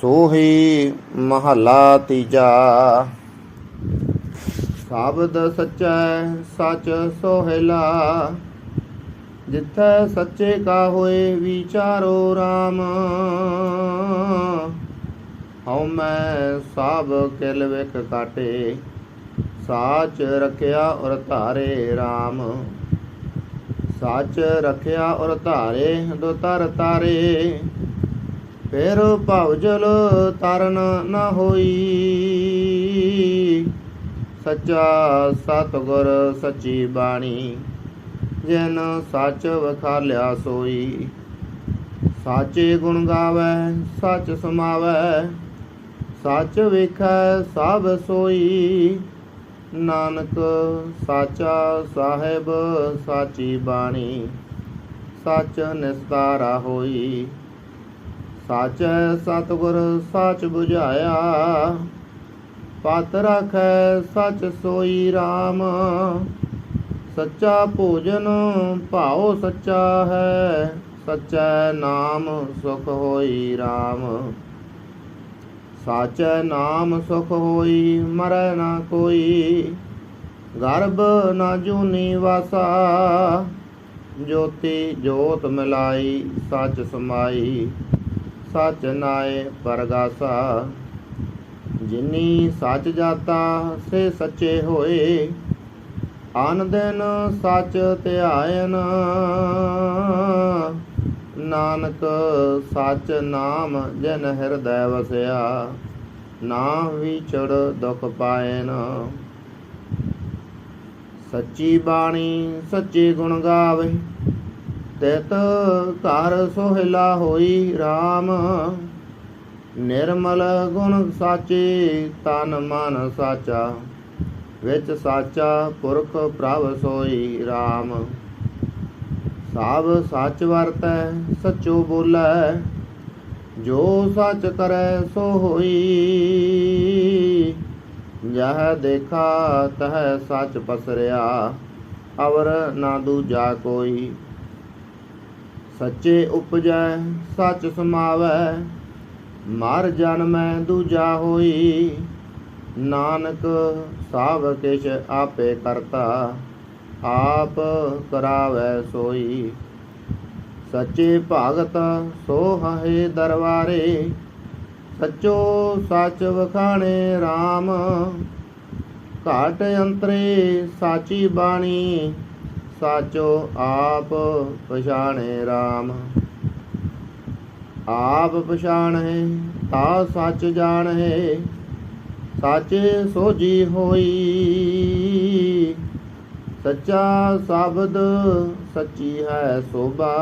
ਸੋਹੀ ਮਹਲਾ ਤੀਜਾ। ਸ਼ਬਦ ਸਚੈ ਸਚ ਸੋਹਿਲਾ। ਜਿੱਥੈ ਸੱਚੇ ਕਾ ਹੋਏ ਵਿਚਾਰੋ RAM ਹਉ ਮੈਂ ਸਭ ਕਿਲ ਵਿਖ ਕਾਟੇ, ਸਾਚ ਰਖਿਆ ਔਰ ਧਾਰੇ RAM ਸੱਚ ਰਖਿਆ ਔਰ ਧਾਰੇ, ਦੋ ਤਰ ਤਾਰੇ। ਫਿਰ ਭਵਜਲ ਤਰਨ ਨ ਹੋਈ। ਸੱਚਾ ਸਤਿਗੁਰ ਸੱਚੀ ਬਾਣੀ, ਜਿਨ ਸੱਚ ਵਖਾਲਿਆ ਸੋਈ। ਸਾਚੇ ਗੁਣ ਗਾਵੇ, ਸੱਚ ਸਮਾਵੇ, ਸੱਚ ਵੇਖੈ ਸਭ ਸੋਈ। ਨਾਨਕ ਸਾਚਾ ਸਾਹਿਬ, ਸਾਚੀ ਬਾਣੀ, ਸੱਚ ਨਿਸਤਾਰਾ ਹੋਈ। ਸਾਚੈ ਸਤਿਗੁਰ ਸੱਚ 부ਝਾਇਆ ਪਤ ਰਖੈ ਸੱਚ ਸੋਈ RAM ਸੱਚਾ ਭੋਜਨ ਭਾਉ ਸੱਚਾ ਹੈ, ਸੱਚੈ ਨਾਮ ਸੁਖ ਹੋਈ RAM ਸਾਚੈ ਨਾਮ ਸੁਖ ਹੋਈ ਮਰੈ ਨਾ ਕੋਈ, ਗਰਭ ਨਾ ਜੂਨੀ ਵਾਸਾ। ਜੋਤੀ ਜੋਤ ਮਿਲਾਈ, ਸੱਚ ਸਮਾਈ ਸੱਚ ਨਾਏ ਪਰਗਾਸਾ। ਜਿਨੀ ਸੱਚ ਜਾਤਾ, ਸੇ ਸੱਚੇ ਹੋਏ। ਆਨ ਦਿਨ ਸੱਚ ਧਿਆਇਨ। ਨਾਨਕ ਸੱਚ ਨਾਮ ਜਨ ਹਿਰਦੈ ਵਸਿਆ। ਨਾ ਵਿਚੜ ਦੁਖ ਪਾਇਨ। ਸੱਚੀ ਬਾਣੀ ਸੱਚੇ ਗੁਣ ਗਾਵੇ। ਤਿਤ ਘਰ ਸੋਹਿਲਾ ਹੋਈ RAM ਨਿਰਮਲ ਗੁਣ ਸਾਚੇ ਤਨ ਮਨ ਸਾਚਾ, ਵਿੱਚ ਸਾਚਾ ਪੁਰਖ ਪ੍ਰਭ ਸੋਈ RAM ਸਭ ਸੱਚ ਵਰਤੈ, ਸੱਚੋ ਬੋਲੈ, ਜੋ ਸੱਚ ਕਰੈ ਸੋ ਹੋਈ। ਜਹ ਦੇਖਾ ਤਹ ਸੱਚ ਪਸਰਿਆ, ਅਵਰ ਨਾ ਦੂਜਾ ਕੋਈ। ਸੱਚੇ ਉਪਜੈ, ਸੱਚ ਸਮਾਵੈ, ਮਰ ਜਨਮੈ ਦੂਜਾ ਹੋਈ। ਨਾਨਕ ਸਭ ਕਿਛ ਆਪੇ ਕਰਤਾ, ਆਪ ਕਰਾਵੈ ਸੋਈ। ਸੱਚੇ ਭਗਤ ਸੋ ਹਏ ਦਰਬਾਰੇ, ਸੱਚੋ ਸੱਚ ਵਖਾਣੇ RAM ਘਾਟ ਅੰਤਰੇ ਸਾਚੀ ਬਾਣੀ ਸਾਚੋ ਆਪ ਪਛਾਣੇ RAM ਆਪ ਪਛਾਣੇ ਤਾ ਸੱਚ ਜਾਣੈ ਸੱਚ ਸੋਜੀ ਹੋਈ। ਸੱਚਾ ਸ਼ਬਦ ਸੱਚੀ ਹੈ ਸੋਭਾ,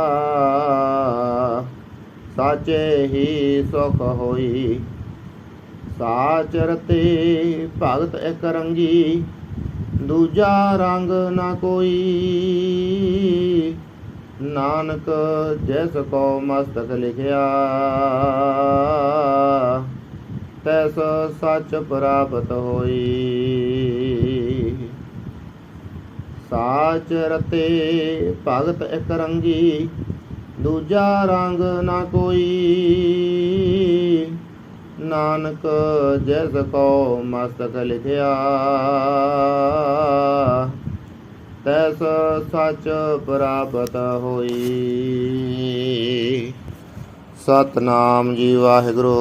ਸਾਚੇ ਹੀ ਸੁਖ ਹੋਈ। ਸਾਚ ਰਤੇ ਭਗਤ ਇਕ ਰੰਗੀ ਦੂਜਾ ਰੰਗ ਨਾ ਕੋਈ। ਨਾਨਕ, ਜਿਸ ਕੋ ਮਸਤਕ ਲਿਖਿਆ, ਤੈਸ ਸੱਚ ਪ੍ਰਾਪਤ ਹੋਈ। ਸਾਚ ਰਤੇ ਭਗਤ ਇਕ ਰੰਗੀ, ਦੂਜਾ ਰੰਗ ਨਾ ਕੋਈ। ਨਾਨਕ ਜਿਸ ਕੋ ਮਸਤਕ ਲਿਖਿਆ ਤੈਸ ਸੱਚ ਪ੍ਰਾਪਤ ਹੋਈ। ਸਤਨਾਮ ਜੀ ਵਾਹਿਗੁਰੂ।